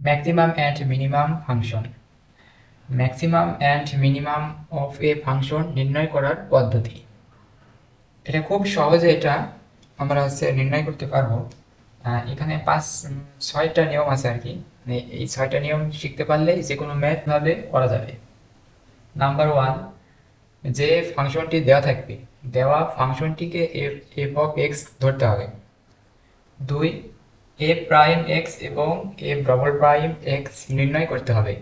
maximum and minimum function. Maximum and minimum of a function নির্ণয় করার পদ্ধতি। এটা খুব সহজে এটা আমরা হচ্ছে নির্ণয় করতে পারব। এখানে পাঁচ, ছয়টা নিয়ম আছে আর কি। মানে এই ছয়টা নিয়ম শিখতে পারলে যে কোনো ম্যাথ ভাবে করা যাবে। নাম্বার ওয়ান যে ফাংশনটি দেওয়া থাকবে, দেওয়া ফাংশনটিকে এফ অফ এক্স ধরতে হবে। দুই এ প্রাইম এক্স এবং এ ডবল প্রাইম এক্স নির্ণয় করতে হবে।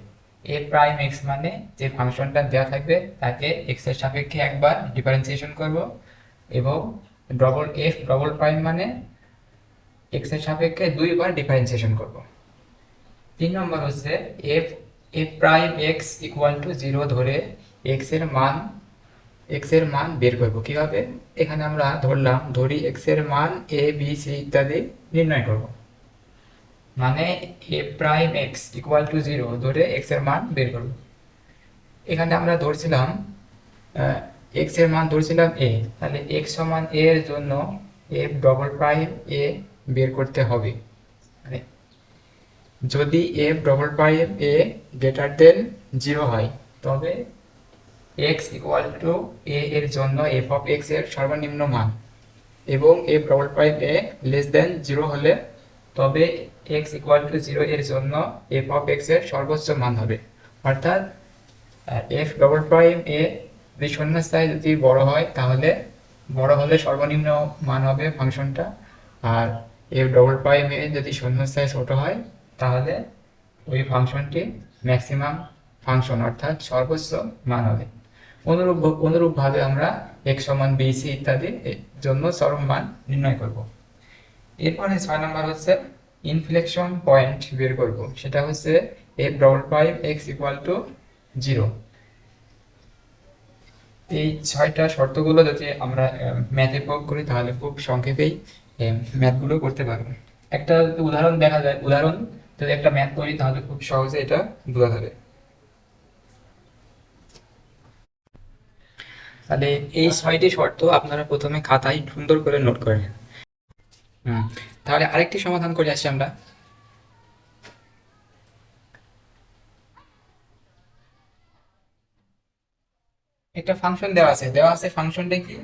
এ প্রাইম এক্স মানে যে ফাংশনটা দেওয়া থাকবে, তাকে এক্সের সাপেক্ষে একবার ডিফারেন্সিয়েশন করব এবং ডবল এফ ডবল প্রাইম মানে এক্সের সাপেক্ষে দুইবার ডিফারেন্সিয়েশন করব। তিন নম্বর হচ্ছে F F prime X equal to zero ধরে এক্সের মান এক্সের মান বের করব। কীভাবে? এখানে আমরা ধরলাম, ধরি এক্সের মান এ বি সি ইত্যাদি নির্ণয় করব। মানে A prime X equal to zero ধরে এক্সের মান বের করব। এখানে আমরা ধরছিলাম এক্সের মান ধরছিলাম এ তাহলে এক্স সমান এ এর জন্য এফ ডবল প্রাইম এ বের করতে হবে। মানে যদি F double prime A greater than zero হয়, তবে এক্স ইকুয়াল টু এ এর জন্য এফ অফ এক্সের সর্বনিম্ন মান এবং F double prime A less than zero হলে তবে এক্স ইকুয়াল টু জিরো এর জন্য এফ অফ এক্সের সর্বোচ্চ মান হবে। অর্থাৎ এফ ডবল প্রাইম এ যদি শূন্যস্থায় যদি বড় হয়, তাহলে বড় হলে সর্বনিম্ন মান হবে ফাংশনটা। আর এফ ডবল প্রাইম এ যদি শূন্যস্থায় ছোট হয়, তাহলে ওই ফাংশনটি ম্যাক্সিমাম ফাংশন অর্থাৎ সর্বোচ্চ মান হবে। অনুরূপ, অনুরূপভাবে আমরা এক্স সমান বিসি ইত্যাদি এর জন্য চরম মান নির্ণয় করব। এরপরে ছয় নম্বর হচ্ছে ইনফ্লেকশন পয়েন্ট বের করব। সেটা হচ্ছে F double prime X equal to zero এই ছয়টা শর্তগুলো যদি আমরা ম্যাথে প্রয়োগ করি, তাহলে খুব সংক্ষেপেই ম্যাথগুলো করতে পারব। একটা উদাহরণ দেখা যায়, উদাহরণ যদি একটা ম্যাথ করি, তাহলে খুব সহজে এটা বোঝা যাবে। তাহলে এই ছয়টি শর্ত আপনারা প্রথমে খাতায় সুন্দর করে নোট করে নেন। হুম। তাহলে আরেকটি সমাধান করে আসি আমরা। একটা ফাংশন দেওয়া আছে। দেওয়া আছে ফাংশনটা কি?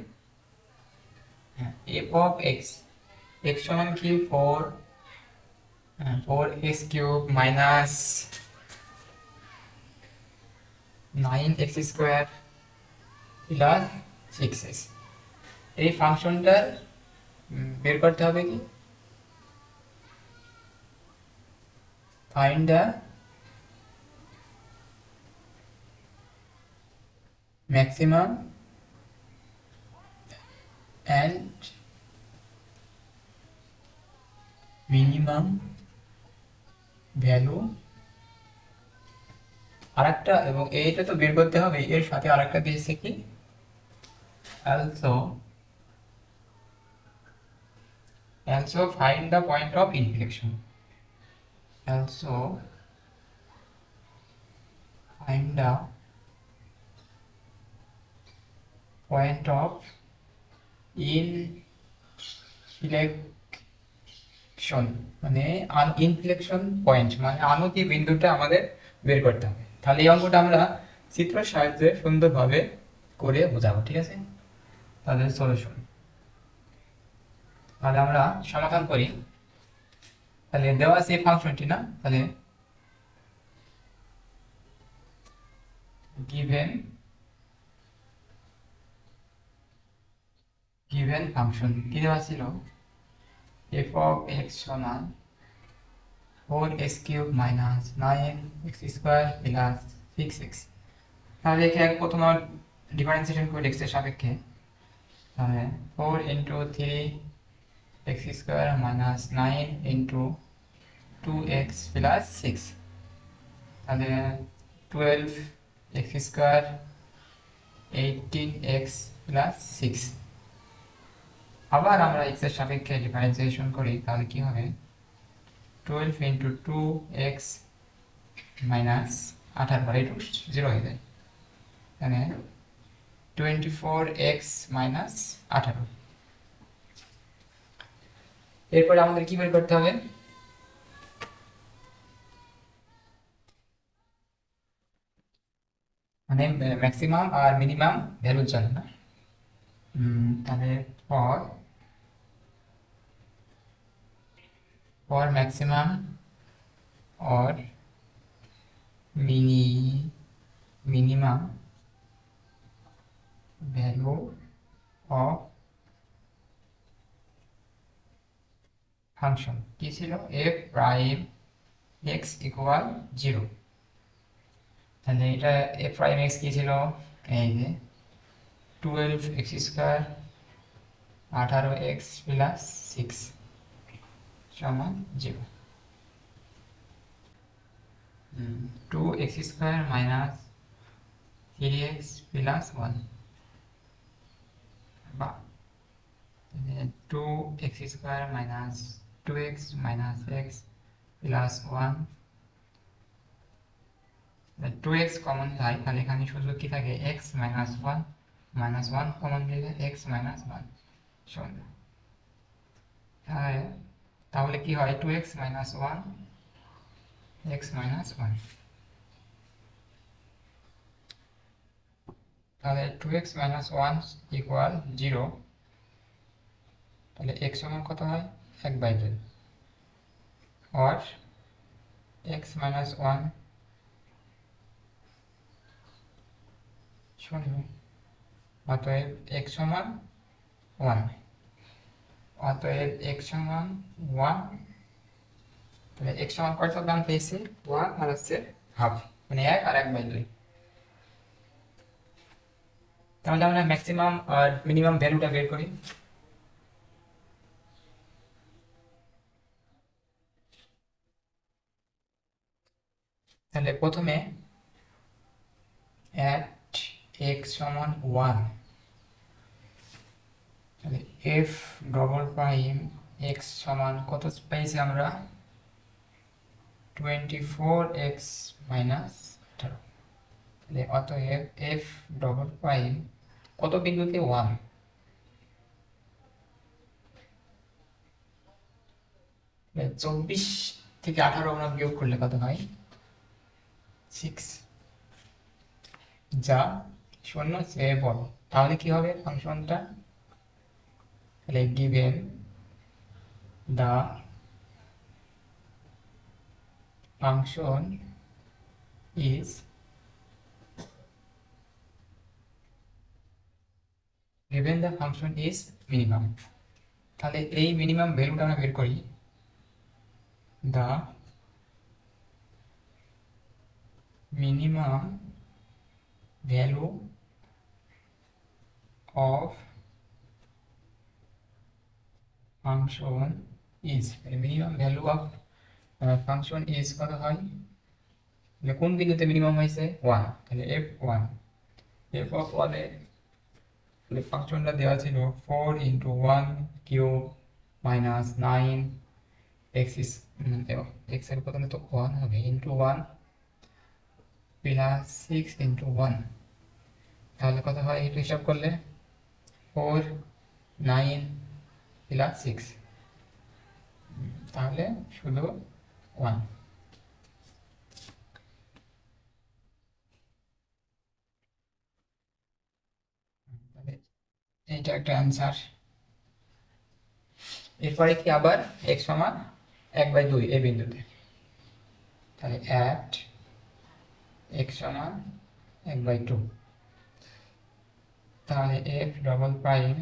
এফ অফ এক্স এক্স সমান কি? Four four X cube minus nine X square plus six এই ফাংশনটার বের করতে হবে কি? Find the maximum and minimum value আরেকটা এবং এইটা তো বের করতে হবে, এর সাথে আরেকটা দিয়েছে কি? Also also find the point of inflection. Also find the point of inflection. মানে আন ইনফ্লেকশন পয়েন্ট মানে আনতি বিন্দুটা আমাদের বের করতে হবে। তাহলে এই অঙ্কটা আমরা চিত্র সাহায্যে সুন্দরভাবে করে বোঝাবো, ঠিক আছে? তাদের সলিউশন তাহলে আমরা সমাধান করি। তাহলে দেওয়া আছে ফাংশনটি না? তাহলে গিভেন given ফাংশন কি দেওয়া ছিল? f of x সমান 4x cube minus 9x square plus 6x তাহলে এখানে প্রথম ডিফারেন্সিয়েশন করি এর সাপেক্ষে। তাহলে 4 into three square minus nine into two X plus six তাহলে twelve X square eighteen X plus six আবার আমরা এক্সের সাপেক্ষে ডিফারেন্সিয়েশন করি, তাহলে কি হবে? Twelve into two X minus আঠারো পরে একটু জিরো হয়ে যায়। ফোর এক্স মাইনাস আঠারো। এরপর আমাদের কি বের করতে হবে মানে ম্যাক্সিমাম আর মিনিমাম ভ্যালু জন্য না তাহলে for for maximum or mini minimum value of function. কি ছিল? F prime X equal zero তাহলে এটা এফ প্রাইম এক্স কি ছিল? এই যে টুয়েলভ এক্স স্কোয়ার আঠারো এক্স প্লাস সিক্স সমান zero two X square minus three X plus one বা two X square minus two X minus X plus one two X common যায় তাহলে এখানে শুধু কি থাকে? X minus one minus one common দিলে X minus one শূন্য তাহলে কি হয়? Two X minus one x minus 1 তাহলে 2x minus 1 equal 0 তাহলে x সমান কত হয়? 1 বাই 2 or x minus 1 শূন্য অতএব x সমান 1 অতএব x সমান 1 তাহলে এক সমান কত দাম পেয়েছি? ওয়ান আর হচ্ছে হাফ মানে এক আর এক বাই দুই তাহলে আমরা ম্যাক্সিমাম আর মিনিমাম ভ্যালুটা বের করি। তাহলে প্রথমে অ্যাট এক্স সমান ওয়ান তাহলে এফ ডবল প্রাইম এক্স সমান কত পেয়েছি আমরা? টোয়েন্টি ফোর এক্স মাইনাস আঠারো। তাহলে অতএব এফ ডবল প্রাইম কত বিন্দুতে ওয়ান চব্বিশ থেকে আঠারো আমরা বিয়োগ করলে কত হয়? সিক্স যা শূন্য, সে বড় তাহলে কি হবে ফাংশনটা? তাহলে given the function is given the function is minimum তাহলে এই মিনিমাম ভ্যালুটা আমরা বের করি। the minimum value of function is minimum value of function is কত হয়? তাহলে কোন বিন্দুতে মিনিমাম হয়েছে? ওয়ান তাহলে এফ ওয়ান এফ অফ ওয়ানে তাহলে ফাংশনটা দেওয়া ছিল four into one cube minus nine X is এক্সের প্রথমে তো ওয়ান হবে into one plus six into one তাহলে কত হয়? একটু হিসাব করলে। ফোর নাইন প্লাস সিক্স তাহলে শুধু ওয়ান এইটা একটা অ্যান্সার এরপরে কি আবার এক সমান এক বাই দুই এই বিন্দুতে? তাহলে অ্যাট এক সমান এক বাই টু তাহলে এফ ডবল প্রাইম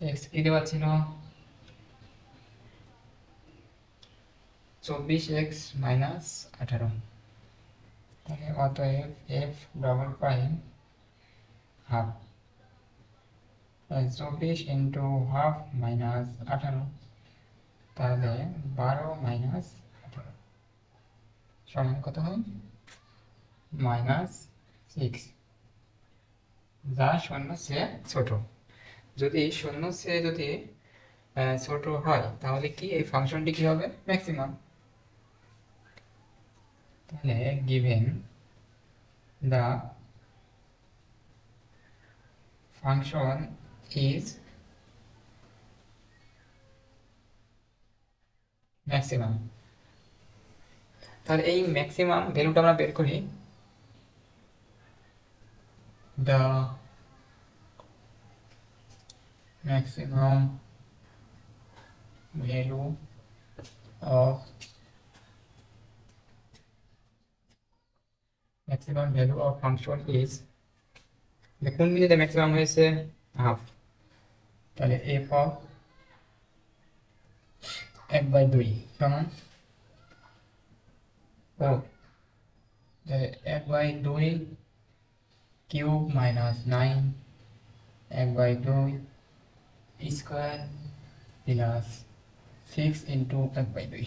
এক্স কি ছিল? চব্বিশ এক্স মাইনাস আঠারো। তাহলে অতএব এফ ডবল প্রাইম হাফ চব্বিশ ইন্টু হাফ মাইনাস আঠারো। তাহলে বারো মাইনাস আঠারো। সমান কত হয়? মাইনাস সিক্স যা শূন্য সে ছোট। যদি শূন্য সে যদি ছোট হয়, তাহলে কি এই ফাংশনটি কি হবে? ম্যাক্সিমাম তাহলে given the function is maximum তাহলে এই ম্যাক্সিমাম ভ্যালুটা আমরা বের করি the maximum value of maximum value of function is কোন বিন্দুতে ম্যাক্সিমাম হয়েছে হাফ তাহলে এফ অফ এক বাই দুই সমান ও তাহলে এক বাই দুই কিউব মাইনাস নাইন এক বাই দুই স্কোয়ার প্লাস সিক্স ইন্টু এক বাই দুই।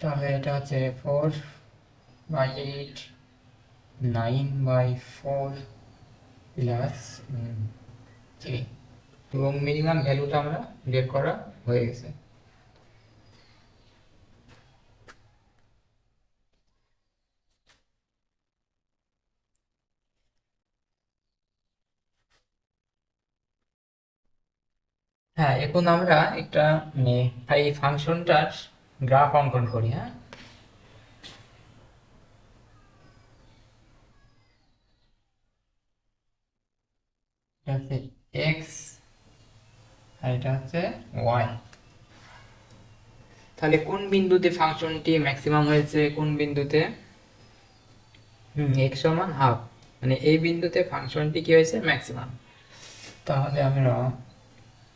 তাহলে এটা হচ্ছে four by eight, nine by four plus three. এবং মিনিমাম ভ্যালুটা আমরা বের করা হয়ে গেছে। হ্যাঁ এখন আমরা একটা মানে এই ফাংশনটার গ্রাফ অঙ্কন করি হ্যাঁ? এক্স এটা হচ্ছে ওয়াই তাহলে কোন বিন্দুতে ফাংশনটি ম্যাক্সিমাম হয়েছে? কোন বিন্দুতে? হুম এক্স সমান হাফ মানে এই বিন্দুতে ফাংশনটি কি হয়েছে? ম্যাক্সিমাম তাহলে আমরা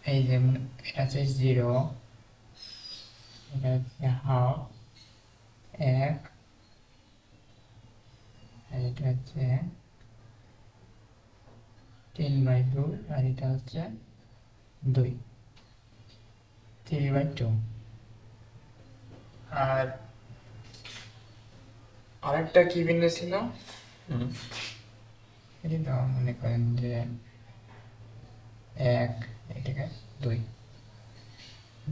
এই যে এটা হচ্ছে জিরো এটা হচ্ছে হাফ এক আর এটা হচ্ছে টেন বাই টু আর এটা হচ্ছে দুই থ্রি বাই টু আর আরেকটা কি বিন্দু ছিল? এটি তো মনে করেন যে এক এটাকে দুই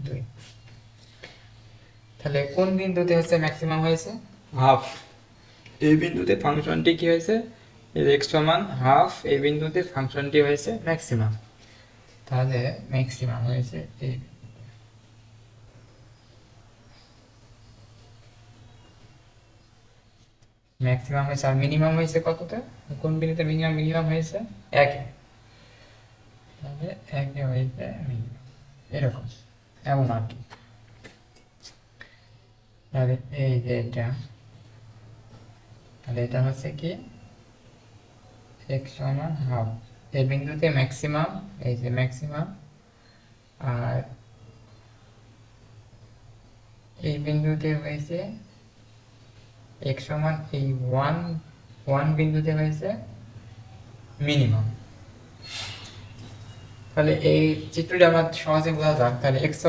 দুই তাহলে কোন বিন্দুতে হচ্ছে ম্যাক্সিমাম হয়েছে? হাফ এই বিন্দুতে ফাংশনটি কি হয়েছে? এক্স সমান হাফ এই বিন্দুতে ফাংশনটি হয়েছে ম্যাক্সিমাম তাহলে ম্যাক্সিমাম হয়েছে এই ম্যাক্সিমাম হয়েছে আর মিনিমাম হয়েছে কততে কোন বিন্দুতে মিনিমাম মিনিমাম হয়েছে? একে। তাহলে একে হয়েছে মিনিমাম এরকম। এমন আর কি। তাহলে এই যে এটা, তাহলে এটা হচ্ছে কি? এক্স সমান হাফ। এই বিন্দুতে ম্যাক্সিমাম এই যে ম্যাক্সিমাম আর এই বিন্দুতে হয়েছে এক্স সমান এই ওয়ান ওয়ান বিন্দুতে হয়েছে মিনিমাম তাহলে এই চিত্রটা আমরা সহজে বোঝা যাক। তাহলে এক্স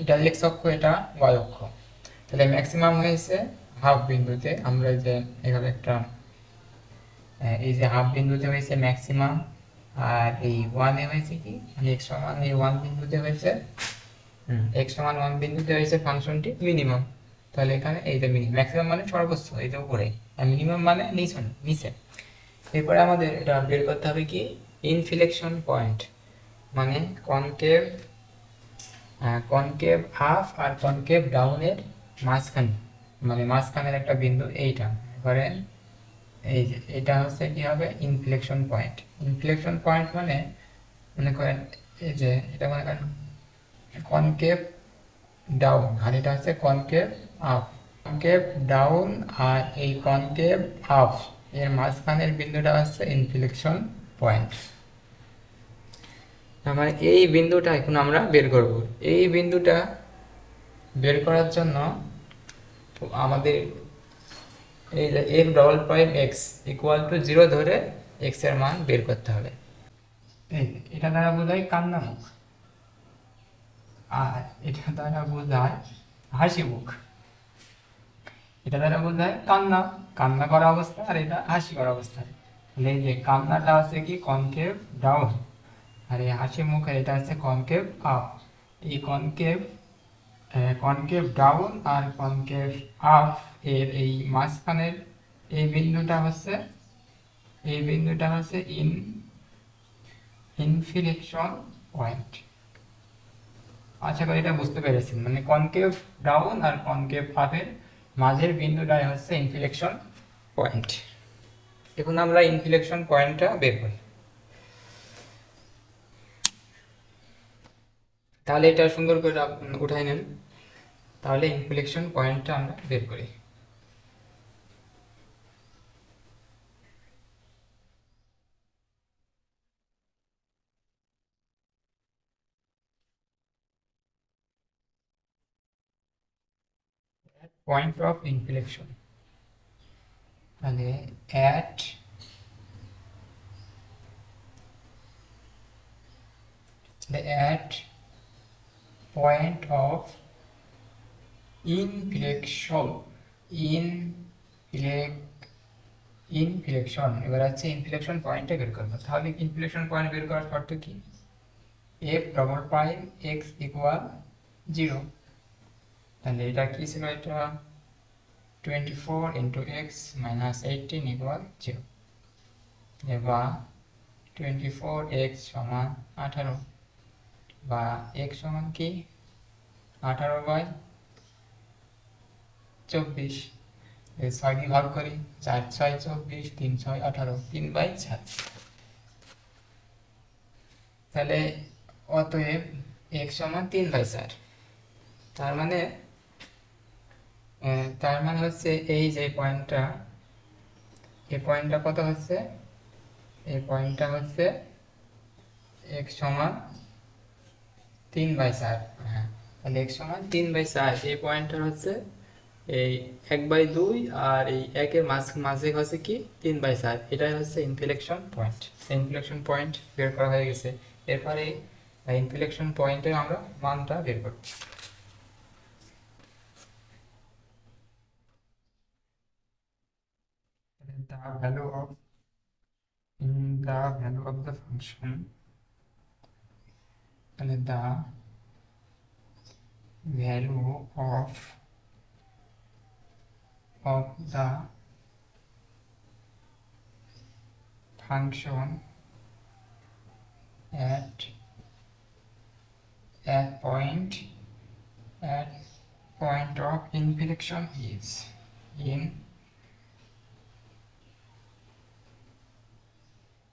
এটা এক্স অক্ষ, এটা ওয়াই অক্ষ। তাহলে ম্যাক্সিমাম হয়েছে হাফ বিন্দুতে। আমরা যে এখানে একটা এই যে হাফ বিন্দুতে হয়েছে ম্যাক্সিমাম আর এই ওয়ানে হয়েছে কি? মানে এক্স সমান এই ওয়ান বিন্দুতে হয়েছে। এক্স সমান ওয়ান বিন্দুতে হয়েছে ফাংশনটি মিনিমাম তাহলে এখানে এই যে মিনিমাম ম্যাক্সিমাম মানে সর্বোচ্চ এই যে উপরে। আর মিনিমাম মানে নিচে নিচে। এরপরে আমাদের এটা বের করতে হবে কি? ইনফ্লেকশন পয়েন্ট মানে কনকেভ কনকেভ হাফ আর কনকেভ ডাউনের মাঝখানে মানে মাঝখানের একটা বিন্দু এইটা। এবারে এই যে, এটা হচ্ছে কি হবে ইনফ্লেকশন পয়েন্ট ইনফ্লেকশন পয়েন্ট মানে মনে করেন এই যে, এটা মনে করেন কনকেভ ডাউন আর এটা হচ্ছে কনকেভ আপ কনকেভ ডাউন আর এই কনকেভ আপ এর মাঝখানের বিন্দুটা হচ্ছে ইনফ্লেকশন পয়েন্ট মানে এই বিন্দুটা এখন আমরা বের করব। এই বিন্দুটা বের করার জন্য আমাদের এই F double prime X equal to zero ধরে এক্সের মান বের করতে হবে। এটা দ্বারা বোঝায় কান্না মুখ। আর এটা দ্বারা বোঝায় হাসি মুখ। এটা দ্বারা বোঝায় কান্না। কান্না করা অবস্থা আর এটা হাসি করা অবস্থা। এই যে কান্নাটা হচ্ছে কি কনকেভ ডাউন আর এই হাসি মুখের এটা হচ্ছে কনকেভ আপ এই কনকেভ কনকেভ ডাউন আর কনকেভ আপ এর এই মাঝখানের এই বিন্দুটা হচ্ছে, এই বিন্দুটা হচ্ছে ইন ইনফিলেকশন পয়েন্ট আশা করি এটা বুঝতে পেরেছেন মানে কনকেভ ডাউন আর কনকেভ আপের মাঝের বিন্দুটাই হচ্ছে ইনফিলেকশন পয়েন্ট এখন আমরা ইনফ্লেকশন পয়েন্টটা বের করি। তাহলে এটা সুন্দর করে উঠাই নেন। তাহলে ইনফ্লেকশন পয়েন্টটা আমরা বের করি। Point of inflection মানে at at point of inflection inflec inflection. এবার আছে ইনফ্লেকশন পয়েন্টটা বের করব। তাহলে ইনফ্লেকশন পয়েন্ট বের করার শর্ত কি? F double prime X equal zero তাহলে এটা কি ছিল এটা? Twenty four into X minus eighteen equal zero বা টোয়েন্টি ফোর এক্স সমান আঠারো। বা এক্স সমান কি? আঠারো বাই চব্বিশ। ছয় দিয়ে ভাগ করি, চার ছয় চব্বিশ, তিন ছয় আঠারো, তিন বাই চার। তাহলে অতএব এক্স সমান তিন বাই চার। তার মানে তার মানে হচ্ছে এই যে পয়েন্টটা, এই পয়েন্টটা কত হচ্ছে? এই পয়েন্টটা হচ্ছে এক্স সমান তিন বাই চার হ্যাঁ। তাহলে এক্স সমান তিন বাই চার, এই পয়েন্টটা হচ্ছে এই এক বাই দুই আর এই একের মাঝ, মাঝে হচ্ছে কি? তিন বাই চার, এটাই হচ্ছে ইনফ্লেকশন পয়েন্ট ইনফ্লেকশন পয়েন্ট বের করা হয়ে গেছে। এরপরে ইনফ্লেকশন পয়েন্টের আমরা মানটা বের করব। the value of, in the value of the function তাহলে the value of of the function at at point at point of inflection is in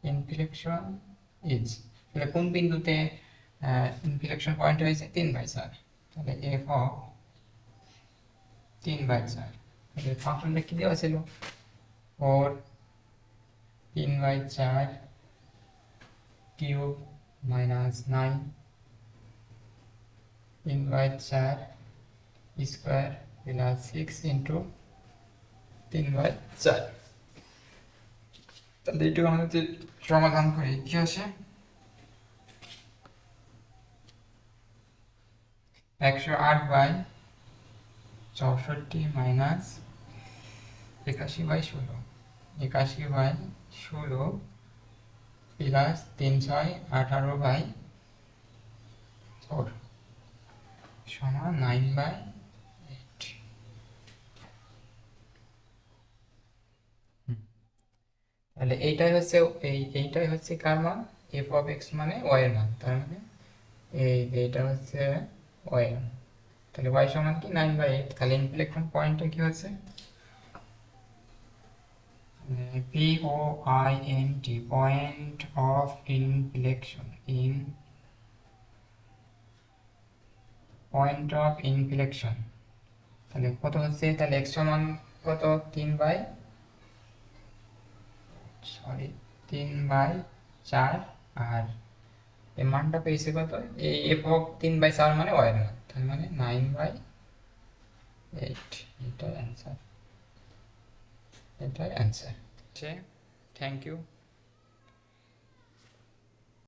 inflection is তাহলে কোন বিন্দুতে ইনফ্লেকশন পয়েন্ট হয়েছে তিন বাই চার তাহলে এফ তিন বাই চার তাহলে ফাংশনটা কি দেওয়া ছিল? ফোর তিন বাই চার কিউব মাইনাস নাইন তিন বাই চার স্কোয়ার প্লাস সিক্স ইন্টু তিন বাই চার। তাহলে এইটুকু আমাদের সমাধান করি কি আসে একশো আট বাই চৌষট্টি মাইনাস একাশি বাই ষোলো। একাশি বাই ষোলো প্লাস তিন ছয় আঠারো বাই ফোর সমান নাইন বাই এইট। তাহলে এইটাই হচ্ছে এই এইটাই হচ্ছে কার মান? এফ অফ এক্স মানে ওয়াই এর মান। তার মানে এই এটা হচ্ছে ওয়াই তাহলে ওয়াই সমান কি? নাইন বাই এইট তাহলে ইনফ্লেকশন পয়েন্টটা কি হচ্ছে? P O I N T point of inflection in point of inflection তাহলে কত হচ্ছে? তাহলে এক্স সমান কত? তিন বাই সরি তিন বাই চার আর এই মানটা পেয়েছে কত? এই এফ অফ তিন বাই চার মানে ওয়াই এর মান তার মানে নাইন বাই এইট এটাই অ্যান্সার এটাই অ্যান্সার থ্যাংক ইউ